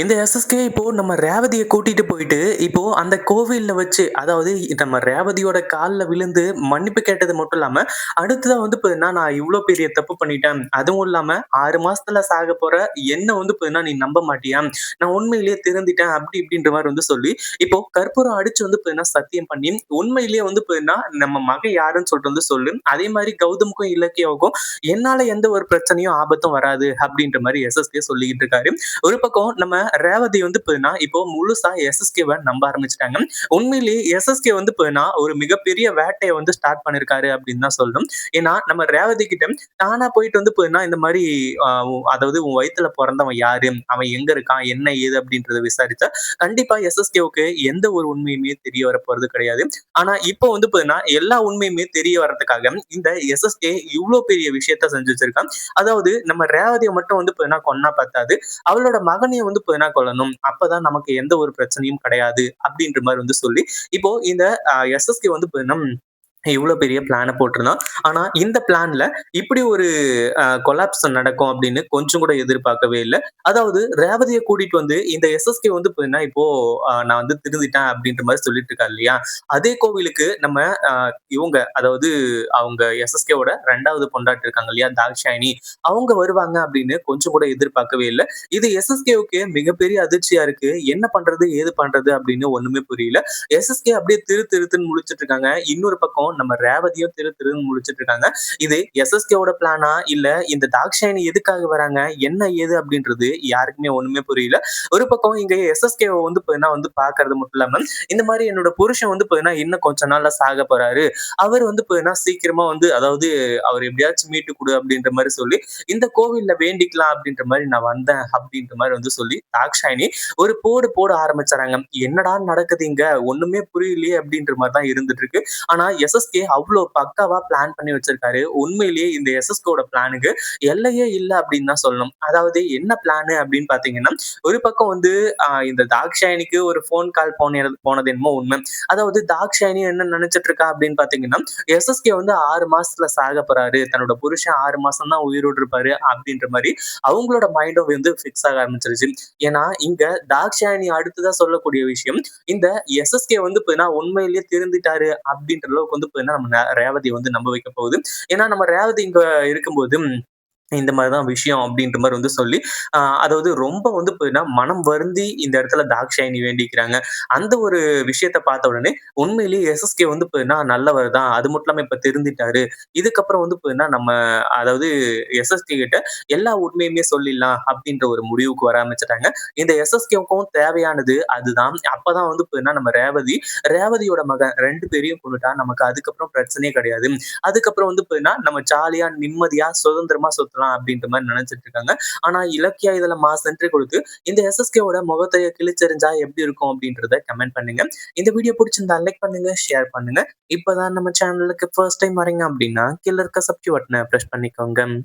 இந்த எஸ்எஸ்கே இப்போ நம்ம ரேவதியை கூட்டிட்டு போயிட்டு, இப்போ அந்த கோவில்ல வச்சு அதாவது நம்ம ரேவதியோட காலில் விழுந்து மன்னிப்பு கேட்டது மட்டும் இல்லாம, அடுத்ததான் வந்து பார்த்தீங்கன்னா "நான் இவ்வளோ பெரிய தப்பு பண்ணிட்டேன். அதுவும் இல்லாம ஆறு மாசத்துல சாகப்போற என்ன வந்து பார்த்தீங்கன்னா நீ நம்ப மாட்டியா? நான் உண்மையிலேயே திருந்திட்டேன்." அப்படி இப்படின்ற மாதிரி வந்து சொல்லி, இப்போ கற்பூரம் அடிச்சு வந்து பார்த்தீங்கன்னா சத்தியம் பண்ணி, உண்மையிலேயே வந்து பார்த்தீங்கன்னா நம்ம மகன் யாருன்னு சொல்லிட்டு வந்து சொல்லு. அதே மாதிரி கௌதமுக்கும், இலக்கியாவுக்கும் என்னால எந்த ஒரு பிரச்சனையும், ஆபத்தும் வராது அப்படின்ற மாதிரி எஸ்எஸ்கே சொல்லிக்கிட்டு இருக்காரு. ஒரு பக்கம் நம்ம ரேவதி வந்து பாத்தீங்கன்னா, இப்போ முழுசா எஸ்எஸ்கேவை நம்ப ஆரம்பிச்சிட்டாங்க உண்மையிலேயே எஸ்எஸ்கே வந்து ஒரு மிகப்பெரிய வேட்டையை வந்து ஸ்டார்ட் பண்ணிருக்காரு அப்படின்னு தான் சொல்லணும். ஏன்னா, நம்ம ரேவதி கிட்ட தானா போயிட்டு வந்து பாத்தீங்கன்னா, இந்த மாதிரி அதாவது உன் வயித்துல பொறந்தவன் யாரு? அவன் எங்க இருக்கான்? என்ன ஏது? அப்படின்றத விசாரிச்சா, கண்டிப்பா எஸ்எஸ்கேவுக்கு எந்த ஒரு உண்மையுமே தெரிய வர போறது கிடையாது. ஆனா, இப்போ வந்து பாத்தீங்கன்னா, எல்லா உண்மையுமே தெரிய வர்றதுக்காக இந்த எஸ்எஸ்கே இவ்ளோ பெரிய விஷயத்த செஞ்சு வச்சிருக்கான். அதாவது நம்ம ரேவதியை மட்டும் வந்து பாத்தீங்கன்னா கொன்னா பத்தாது. அவளோட மகனையும் வந்து பாத்தீங்கன்னா கொள்ளணும் அப்பதான் நமக்கு எந்த ஒரு பிரச்சனையும் கிடையாது. அப்படின்ற மாதிரி வந்து சொல்லி, இப்போ இந்த எஸ்எஸ்கே வந்து இவ்வளோ பெரிய பிளானை போட்டிருந்தான். ஆனால் இந்த பிளான்ல இப்படி ஒரு கொலாப்ஸ் நடக்கும் அப்படின்னு கொஞ்சம் கூட எதிர்பார்க்கவே இல்லை அதாவது ரேவதியை கூட்டிட்டு வந்து இந்த எஸ்எஸ்கே வந்து பார்த்தீங்கன்னா இப்போ நான் வந்து திருந்திட்டேன் அப்படின்ற மாதிரி சொல்லிட்டு இருக்கா இல்லையா? அதே கோவிலுக்கு நம்ம இவங்க அதாவது அவங்க எஸ்எஸ்கேவோட 2வது பொண்டாட்டி இருக்காங்க இல்லையா? தாக்ஷாயணி. அவங்க வருவாங்க அப்படின்னு கொஞ்சம் கூட எதிர்பார்க்கவே இல்லை இது எஸ்எஸ்கேவுக்கு மிகப்பெரிய அதிர்ச்சியா இருக்கு. என்ன பண்றது? ஏது பண்றது? அப்படின்னு ஒண்ணுமே புரியல. எஸ்எஸ்கே அப்படியே திரு திருத்துன்னு முடிச்சிட்டு இருக்காங்க. இன்னொரு பக்கம் நம்ம ரேவதியும் திரு திருன்னு முழிச்சுட்டு இருக்காங்க. இது எஸ்எஸ்கேவோட பிளானா? இல்ல இந்த தாக்ஷாயணி எதுக்காக வராங்க? என்ன ஏது? அப்படின்றது யாருக்குமே ஒண்ணுமே புரியல. ஒரு பக்கம் இங்க எஸ்எஸ்கேவ வந்து பாத்தீங்கன்னா வந்து பாக்குறது மட்டும் இல்லாம, இந்த மாதிரி என்னோட புருஷன் வந்து பாத்தீங்கன்னா இன்னும் கொஞ்ச நாள்ல சாக போறாரு. அவர் வந்து பாத்தீங்கன்னா சீக்கிரமா வந்து அதாவது அவர் எப்படியாச்சும் மீட்டு கொடு அப்படின்ற மாதிரி சொல்லி, இந்த கோவில்ல வேண்டிக்கலாம் அப்படின்ற மாதிரி நான் வந்தேன் அப்படின்ற மாதிரி வந்து சொல்லி, தாக்ஷாயினி ஒரு போடு போட ஆரம்பிச்சுறாங்க. என்னடா நடக்குது இங்க? ஒண்ணுமே புரியலையே அப்படின்ற மாதிரி தான் இருந்துட்டு இருக்கு. ஆனா, எஸ் எஸ்எஸ்கே அவ்வளோ பக்காவா பிளான் பண்ணி வச்சிருக்காரு. உண்மையிலேயே இந்த எஸ்எஸ்கேவோட பிளானுக்கு எல்லையே இல்லை அப்படின்னு தான் சொல்லணும். அதாவது என்ன பிளானு அப்படின்னு பாத்தீங்கன்னா ஒரு பக்கம் வந்து இந்த தாக்ஷாயணிக்கு ஒரு ஃபோன் கால் போனது போனது என்னமோ உண்மை. அதாவது தாக்ஷாயணி என்ன நினைச்சிட்டு இருக்கா அப்படின்னு பார்த்தீங்கன்னா, எஸ்எஸ்கே வந்து ஆறு மாசத்துல சாக போறாரு. தன்னோட புருஷன் ஆறு மாசம் தான் உயிரோடு இருப்பாரு அப்படின்ற மாதிரி அவங்களோட மைண்டும் வந்து ஃபிக்ஸ் ஆக ஆரம்பிச்சிருச்சு. ஏன்னா, இங்க தாக்ஷாயணி அடுத்துதான் சொல்லக்கூடிய விஷயம், இந்த எஸ்எஸ்கே வந்து உண்மையிலேயே திருந்திட்டாரு அப்படின்ற அளவுக்கு வந்து பாத்தீங்கன்னா நம்ம ரேவதி வந்து நம்ப வைக்க போகுது. ஏன்னா, நம்ம ரேவதி இங்க இருக்கும்போது இந்த மாதிரிதான் தான் விஷயம் அப்படின்ற மாதிரி வந்து சொல்லி, அதாவது ரொம்ப வந்து போயின்னா மனம் வருந்தி இந்த இடத்துல தாக்ஷாயணி வேண்டிக்கிறாங்க. அந்த ஒரு விஷயத்த பார்த்த உடனே உண்மையிலேயே எஸ்எஸ்கே வந்து போயின்னா நல்லவர் தான். அது மட்டும் இல்லாம இப்ப தெரிஞ்சிட்டாரு இதுக்கப்புறம் வந்து போயின்னா நம்ம அதாவது எஸ்எஸ்கே கிட்ட எல்லா உண்மையுமே சொல்லிடலாம் அப்படின்ற ஒரு முடிவுக்கு வர ஆரம்பிச்சிட்டாங்க இந்த எஸ்எஸ்கேவுக்கும் தேவையானது அதுதான். அப்பதான் வந்து போயின்னா நம்ம ரேவதி, ரேவதியோட மகன் ரெண்டு பேரையும் கொண்டுட்டா நமக்கு அதுக்கப்புறம் பிரச்சனையே கிடையாது. அதுக்கப்புறம் வந்து போயின்னா நம்ம ஜாலியா, நிம்மதியா, சுதந்திரமா சுத்தலாம் அப்படின்ற மாதிரி நினைச்சிட்டு இருக்காங்க. ஆனா, இலக்கியா இதுல மாஸ் என்ட்ரி கொடுத்து இந்த எஸ்எஸ்கேவோட முகத்தைய கிழிச்செறிஞ்சா எப்படி இருக்கும் அப்படின்றத கமெண்ட் பண்ணுங்க. இந்த வீடியோ பிடிச்சிருந்தா லைக் பண்ணுங்க, ஷேர் பண்ணுங்க. இப்பதான் நம்ம சேனலுக்கு ஃபர்ஸ்ட் டைம் வரீங்க அப்படின்னா, கீழ இருக்க சப்ஸ்கிரைப் பட்டனை ப்ரெஸ் பண்ணிக்கோங்க.